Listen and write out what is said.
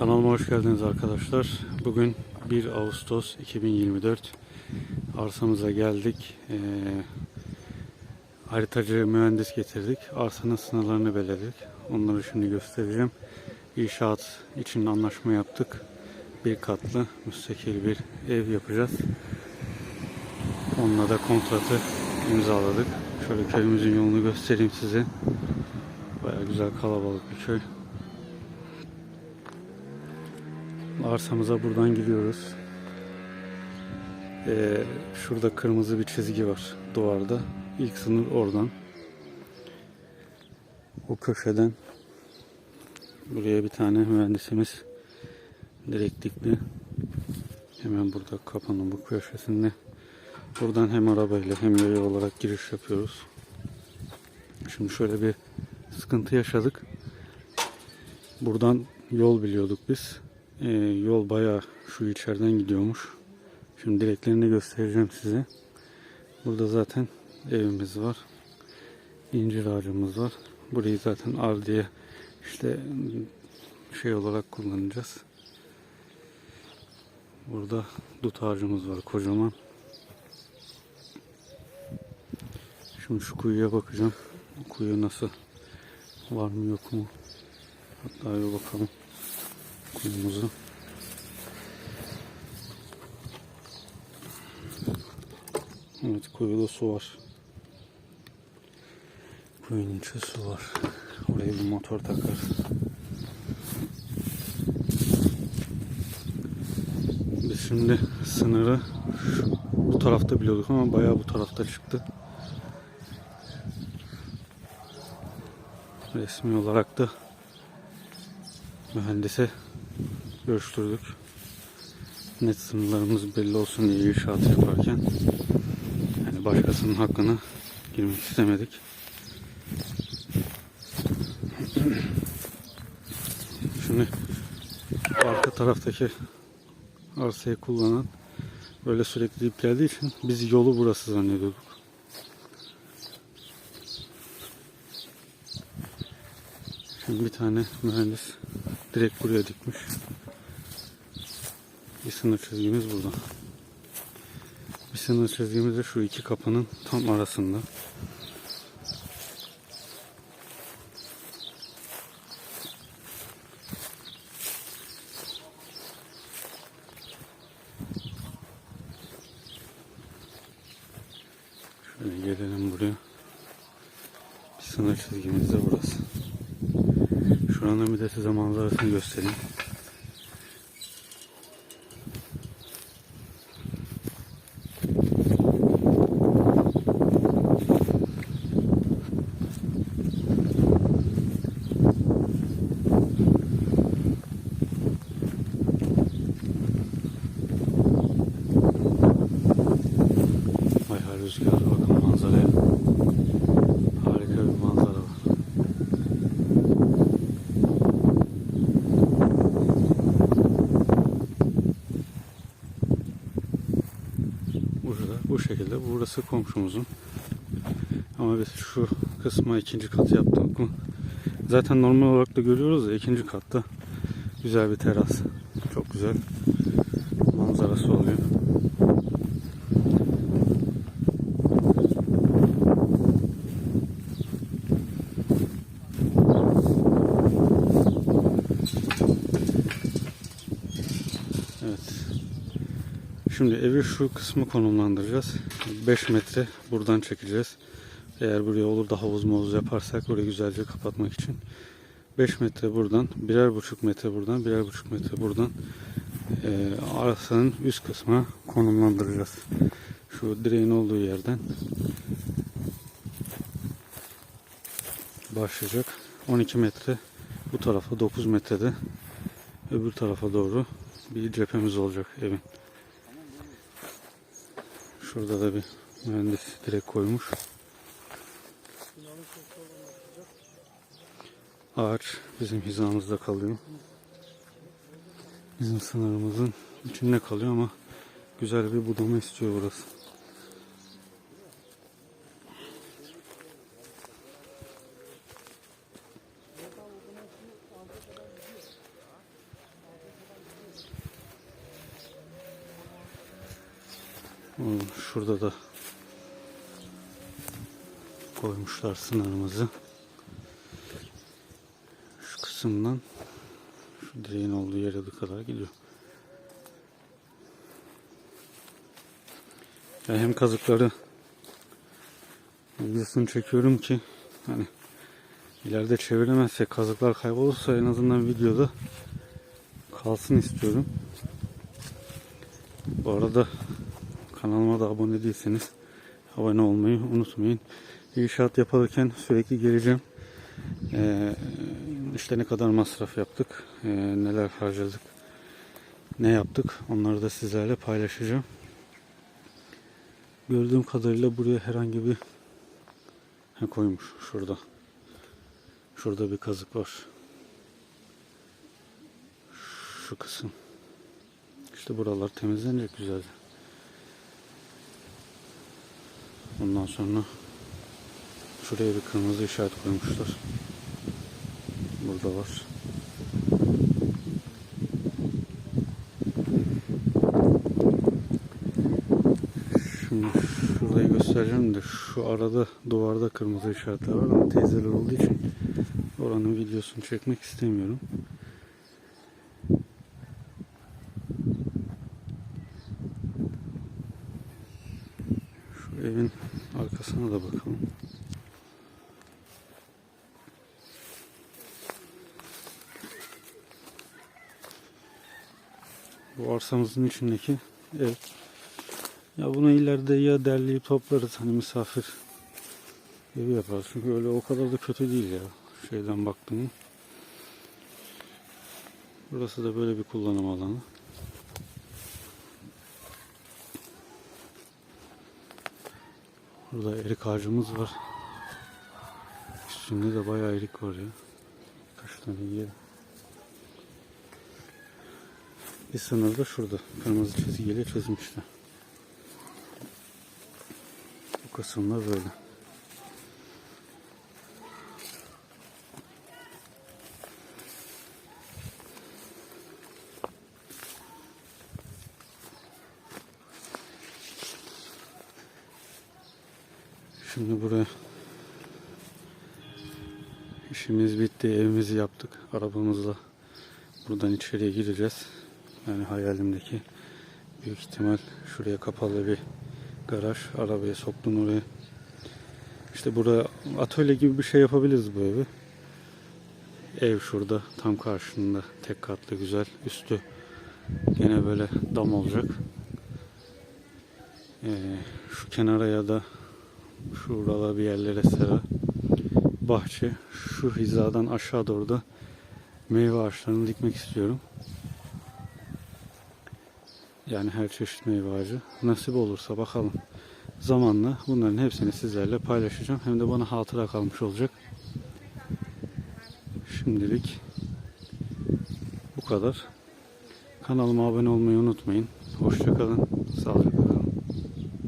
Kanalıma hoş geldiniz arkadaşlar. Bugün 1 Ağustos 2024. Arsamıza geldik. Ee, haritacı mühendis getirdik. Arsanın sınırlarını belirledik. Onları şimdi göstereceğim. İnşaat için anlaşma yaptık. Bir katlı müstakil bir ev yapacağız. Onunla da kontratı imzaladık. Şöyle köyümüzün yolunu göstereyim size. Baya güzel kalabalık bir köy. Arsamıza buradan gidiyoruz. Ee, şurada kırmızı bir çizgi var duvarda. İlk sınır oradan. O köşeden buraya bir tane mühendisimiz direkt dikti. Hemen burada kapının bu köşesinde. Buradan hem arabayla hem yaya olarak giriş yapıyoruz. Şimdi şöyle bir sıkıntı yaşadık. Buradan yol biliyorduk biz. Ee, yol bayağı şu içeriden gidiyormuş. Şimdi direklerini göstereceğim size. Burada zaten evimiz var. İncir ağacımız var. Burayı zaten av diye işte şey olarak kullanacağız. Burada dut ağacımız var kocaman. Şimdi şu kuyuya bakacağım. Kuyu nasıl? Var mı yok mu? Hatta bir bakalım kuyumuzu. Evet kuyuda su var. Kuyunun içi su var. Oraya bir motor takarız. Biz şimdi sınırı bu tarafta biliyorduk ama bayağı bu tarafta çıktı. Resmi olarak da mühendise görüştürdük. Net sınırlarımız belli olsun diye inşaat yaparken yani başkasının hakkına girmek istemedik. Şimdi arka taraftaki arsayı kullanan böyle sürekli ip geldiği için biz yolu burası zannediyorduk. Şimdi bir tane mühendis direkt buraya dikmiş. Bir sınır çizgimiz burada. Bir sınır çizgimiz de şu iki kapının tam arasında. Şöyle gelelim buraya. Bir sınır çizgimiz de burası. Şuranın bir de size manzarasını göstereyim. Bayağı rüzgar bakın manzaraya. Harika bir manzara var. Burada bu şekilde. Burası komşumuzun. Ama biz şu kısma ikinci kat yaptık mı? Zaten normal olarak da görüyoruz ya ikinci katta güzel bir teras. Çok güzel manzarası oluyor. Evet. Şimdi evi şu kısmı konumlandıracağız. 5 metre buradan çekeceğiz. Eğer buraya olur da havuz mavuz yaparsak orayı güzelce kapatmak için. 5 metre buradan, birer buçuk metre buradan, birer buçuk metre buradan e, arsanın üst kısmına konumlandıracağız. Şu direğin olduğu yerden başlayacak. 12 metre bu tarafa 9 metrede öbür tarafa doğru bir cephemiz olacak evin. Şurada da bir mühendis direkt koymuş. Ağaç bizim hizamızda kalıyor. Bizim sınırımızın içinde kalıyor ama güzel bir budama istiyor burası. O, Şurada da koymuşlar sınırımızı. Şu kısımdan şu direğin olduğu yere kadar gidiyor. Ya hem kazıkları videosunu çekiyorum ki hani ileride çeviremezsek kazıklar kaybolursa en azından videoda kalsın istiyorum. Bu arada kanalıma da abone değilseniz abone olmayı unutmayın. İnşaat yaparken sürekli geleceğim. Ee, işte ne kadar masraf yaptık, ee, neler harcadık, ne yaptık onları da sizlerle paylaşacağım. Gördüğüm kadarıyla buraya herhangi bir ha, koymuş şurada. Şurada bir kazık var. Şu kısım. İşte buralar temizlenecek güzelce. Ondan sonra şuraya bir kırmızı işaret koymuşlar. Burada var. Şimdi şurayı göstereceğim de şu arada duvarda kırmızı işaretler var ama teyzeler olduğu için oranın videosunu çekmek istemiyorum. Evin arkasına da bakalım. Bu arsamızın içindeki ev. Ya bunu ileride ya derleyip toplarız hani misafir evi yaparız. Çünkü öyle o kadar da kötü değil ya şeyden baktım. Burası da böyle bir kullanım alanı. Burada erik ağacımız var. Üstünde de bayağı erik var ya. Kaç tane yiyelim. Bir sınır da şurada. Kırmızı çizgiyle çizmişler. Bu kısımda böyle. Şimdi buraya işimiz bitti. Evimizi yaptık. Arabamızla buradan içeriye gireceğiz. Yani hayalimdeki büyük ihtimal şuraya kapalı bir garaj. Arabayı soktun oraya. İşte buraya atölye gibi bir şey yapabiliriz bu evi. Ev şurada tam karşında tek katlı güzel. Üstü gene böyle dam olacak. Ee, şu kenara ya da şurada bir yerlere sera bahçe. Şu hizadan aşağı doğru da meyve ağaçlarını dikmek istiyorum. Yani her çeşit meyve ağacı. Nasip olursa bakalım. Zamanla bunların hepsini sizlerle paylaşacağım. Hem de bana hatıra kalmış olacak. Şimdilik bu kadar. Kanalıma abone olmayı unutmayın. Hoşçakalın. Sağlıcakla.